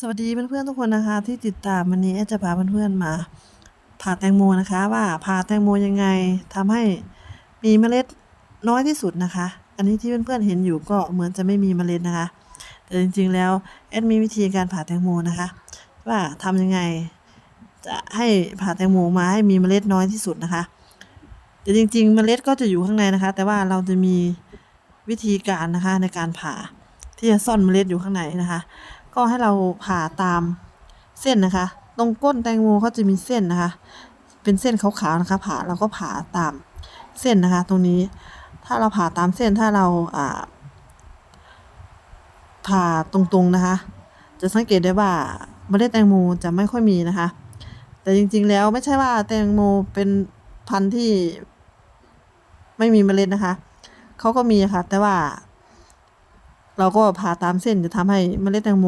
สวัสดีเพื่อนๆทุกคนนะคะ ที่ติดตามวันนี้แอดจะพาเพื่อนๆมาผ่าแตงโมนะคะ ว่าผ่าแตงโมยังไงทำให้มีเมล็ดน้อยที่สุดนะคะ อันนี้ที่เพื่อนๆเห็นอยู่ก็เหมือนจะไม่มีเมล็ดนะคะ แต่จริงๆแล้วแอดมีวิธีการผ่าแตงโมนะคะ ว่าทำยังไง จะให้ผ่าแตงโมมาให้มีเมล็ดน้อยที่สุดนะคะแต่จริง ๆ เมล็ดก็จะอยู่ข้างในนะคะ แต่ว่าเราจะมีวิธีการนะคะในการผ่าที่จะซ่อนเมล็ดอยู่ข้างในนะคะ ก็ให้เราผ่าตามเส้นนะคะ ตรงก้นแตงโมเขาจะมีเส้นนะคะ เป็นเส้นขาวๆนะคะ ผ่าเราก็ผ่าตามเส้นนะคะ ตรงนี้ถ้าเราผ่าตามเส้นถ้าเราอ่าผ่าตรงๆนะคะ จะสังเกตได้ว่าเมล็ดแตงโมจะไม่ค่อยมีนะคะ แต่จริงๆแล้วไม่ใช่ว่าแตงโมเป็นพันธุ์ที่ไม่มีเมล็ดนะคะเขาก็มีค่ะ แต่ว่า เราก็ผ่าตามเส้นจะทำให้เมล็ดแตงโม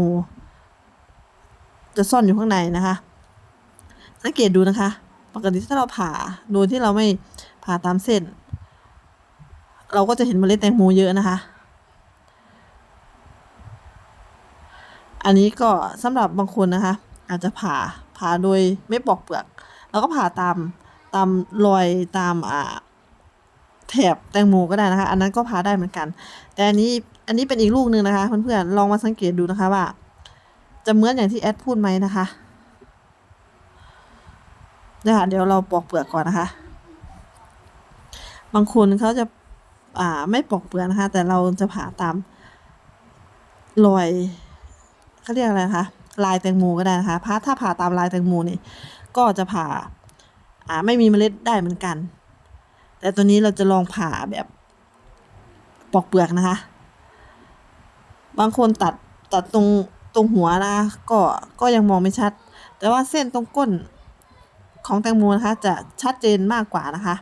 จะซ่อนอยู่ข้างในนะคะ สังเกตดูนะคะ ปกติถ้าเราผ่าโดยที่เราไม่ผ่าตามเส้น เราก็จะเห็นเมล็ดแตงโมเยอะนะคะ อันนี้ก็สำหรับบางคนนะคะ อาจจะผ่าผ่าโดยไม่ปอกเปลือกแล้วก็ผ่าตามตามรอยตามอ่า แถบแตงโมก็ได้นะคะ อันนั้นก็ผ่าได้เหมือนกัน แต่อันนี้อันนี้เป็นอีกลูกหนึ่งนะคะเพื่อนๆลองมาสังเกตดูนะคะว่า จะเหมือนอย่างที่แอดพูดไหมนะคะนะคะเดี๋ยวเราปอกเปลือกก่อนนะคะ บางคนเขาจะอ่าไม่ปอกเปลือกนะคะ แต่เราจะผ่าตามรอยเขาเรียกอะไรคะลายแตงโมก็ได้นะคะพาถ้าผ่าตามลายแตงโมนี่ก็จะผ่าอ่าไม่มีเมล็ดได้เหมือนกัน แต่ตัวนี้เราจะลองผ่าแบบปอกเปลือกนะคะ บางคนตัดตัดตรงตรงหัวนะก็ก็ยังมองไม่ชัด แต่ว่าเส้นตรงก้นของแตงโมนะคะ จะชัดเจนมากกว่านะคะ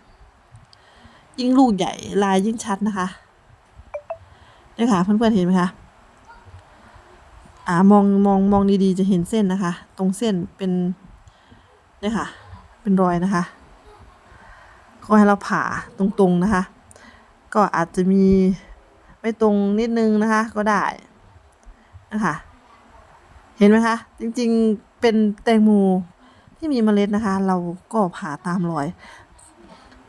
ยิ่งลูกใหญ่ลายยิ่งชัดนะคะเนี่ยค่ะเพื่อนๆเห็นไหมคะอ่ามองมองมองดีๆจะเห็นเส้นนะคะ ตรงเส้นเป็นเนี่ยค่ะ เป็นรอยนะคะ ก็ให้เราผ่าตรงๆนะคะ ก็อาจจะมีไม่ตรงนิดนึงนะคะ ก็ได้นะคะเห็นไหมคะ จริงๆเป็นแตงโมที่มีเมล็ดนะคะ เราก็ผ่าตามรอย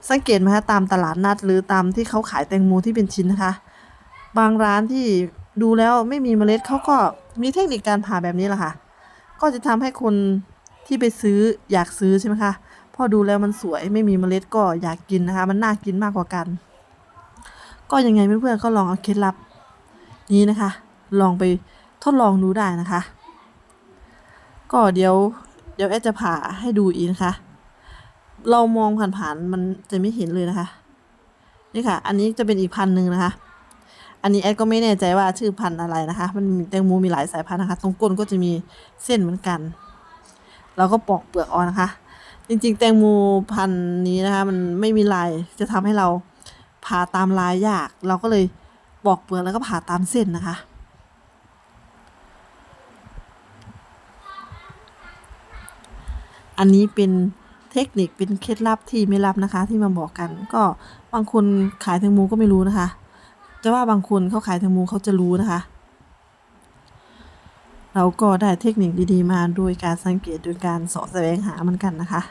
สังเกตไหมคะตามตลาดนัด หรือตามที่เขาขายแตงโมที่เป็นชิ้นนะคะ บางร้านที่ดูแล้วไม่มีเมล็ดเขาก็มีเทคนิคการผ่าแบบนี้แหละค่ะ ก็จะทำให้คนที่ไปซื้ออยากซื้อใช่ไหมคะ พอดูแล้วมันสวยไม่มีเมล็ดก็อยากกินนะคะ มันน่ากินมากกว่ากัน ก็ยังไงเพื่อนๆก็ลองเอาเคล็ดลับ นี้นะคะ ลองไปทดลองดูได้นะคะ ก็เดี๋ยวเดี๋ยวแอดจะผ่าให้ดูอีกนะคะ เรามองผ่านๆมันจะไม่เห็นเลยนะคะนี่ค่ะ อันนี้จะเป็นอีกพันหนึ่งนะคะ อันนี้แอดก็ไม่แน่ใจว่าชื่อพันธุ์อะไรนะคะ มันมีแตงโมมีหลายสายพันธุ์นะคะ ตรงก้นก็จะมีเส้นเหมือนกัน เราก็ปอกเปลือกออกนะคะ จริงๆ แตงโมพันธุ์นี้นะคะ มันไม่มีลายจะทำให้เราผ่าตามลายยาก เราก็เลยปอกเปลือกแล้วก็ผ่าตามเส้นนะคะ อันนี้เป็นเทคนิคเป็นเคล็ดลับที่ไม่ลับนะคะ ที่มาบอกกัน ก็บางคนขายแตงโมก็ไม่รู้นะคะแต่ว่าบางคนเขาขายแตงโมเขาจะรู้นะคะ เราก็ได้เทคนิคดีๆมาโดยการสังเกตโดยการเสาะแสวงหามันกันนะคะ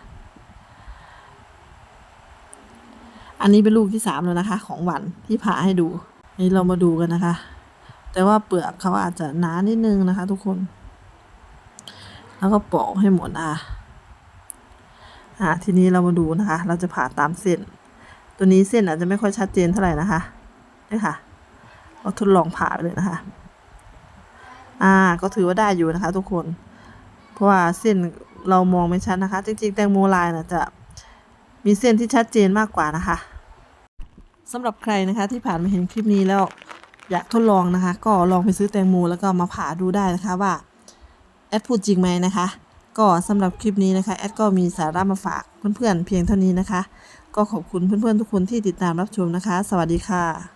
อันนี้เป็นลูกที่สามแล้วนะคะ ของหวันที่ผ่าให้ดูนี่เรามาดูกันนะคะ แต่ว่าเปลือกเขาอาจจะหนานิดนึงนะคะ ทุกคน แล้วก็ปอกให้หมดนะคะอ่าทีนี้เรามาดูนะคะ เราจะผ่าตามเส้น ตัวนี้เส้นอาจจะไม่ค่อยชัดเจนเท่าไหร่นะคะนี่ค่ะเราทดลองผ่าไปเลยนะคะ อ่า ก็ถือว่าได้อยู่นะคะ ทุกคน เพราะว่าเส้นเรามองไม่ชัดนะคะ จริงๆ แตงโมลายนะจะมีเส้นที่ชัดเจนมากกว่านะคะสำหรับใครนะคะที่ผ่านมาเห็นคลิปนี้แล้วอยากทดลองนะคะ ก็ลองไปซื้อแตงโมแล้วก็มาผ่าดูได้นะคะว่าแอดพูดจริงไหมนะคะ ก็สำหรับคลิปนี้นะคะแอดก็มีสาระมาฝากเพื่อนๆเพียงเท่านี้นะคะ ก็ขอบคุณเพื่อนๆทุกคนที่ติดตามรับชมนะคะ สวัสดีค่ะ